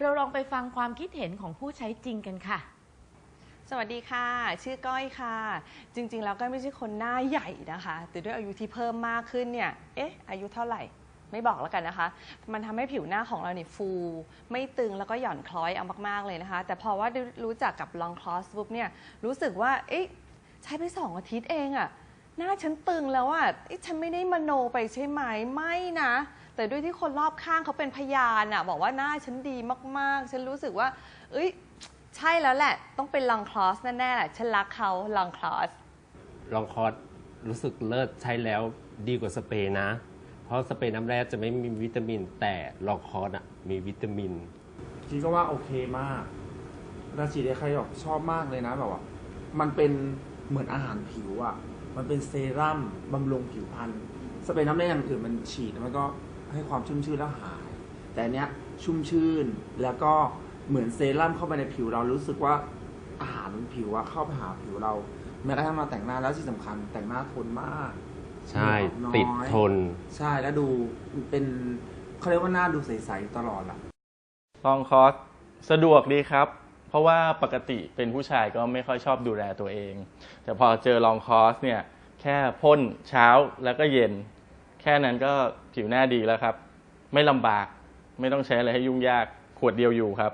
เราลองไปฟังความคิดเห็นของผู้ใช้จริงกันค่ะ สวัสดีค่ะ ชื่อก้อยค่ะ จริง ๆ แล้วก็ไม่ใช่คนหน้าใหญ่นะคะ แต่ด้วยอายุที่เพิ่มมากขึ้นเนี่ย เอ๊ะ อายุเท่าไหร่ ไม่บอกแล้วกันนะคะ มันทำให้ผิวหน้าของเราเนี่ยฟู ไม่ตึงแล้วก็หย่อนคล้อยเอามากๆเลยนะคะ แต่พอว่ารู้จักกับลองคลอสปุ๊บเนี่ย รู้สึกว่า เอ๊ะ ใช้ไปสองอาทิตย์เองอะหน้าฉันตึงแล้วอะเอ๊ะฉันไม่ได้มโนไปใช่ไหม ไม่นะ แต่ด้วยที่คนรอบข้างเขาเป็นพยานอะบอกว่าหน้าฉันดีมากๆ ฉันรู้สึกว่า เอ้ย ใช่แล้วแหละ ต้องเป็นลองคลอสแน่ๆแหละฉันรักเขาลองคลอสลองคอร์สรู้สึกเลิศใช้แล้วดีกว่าสเปรย์นะ เพราะสเปรย์น้ำแร่จะไม่มีวิตามิน แต่ลองคอร์สอะมีวิตามิน จีก็ว่าโอเคมากราฉีดให้ใครบอกชอบมากเลยนะแบบว่า มันเป็นเหมือนอาหารผิวอะ่ะมันเป็นเซรั่มบำรุงผิวพรรณสเปรย์น้ำแร่อย่างอื่นมันฉีดแล้วมันก็ ให้ความชุ่มชื้นแล้วหาย แต่อันเนี้ยชุ่มชื่นแล้วก็เหมือนเซรั่มเข้าไปในผิวเรารู้สึกว่าอาหารบนผิวอะเข้าไปหาผิวเรา แม้กระทั่งมาแต่งหน้าแล้วที่สำคัญแต่งหน้าทนมาก ใช่เหงื่อออกน้อยติดทน ใช่แล้วดูเป็นเขาเรียกว่าหน้าดูใสๆตลอดอะลองคอร์สสะดวกดีครับ เพราะว่าปกติเป็นผู้ชายก็ไม่ค่อยชอบดูแลตัวเอง แต่พอเจอลองคอร์สเนี่ยแค่พ่นเช้าแล้วก็เย็นแค่นั้นก็ผิวหน้าดีแล้วครับ ไม่ลำบาก ไม่ต้องใช้อะไรให้ยุ่งยาก ขวดเดียวอยู่ครับ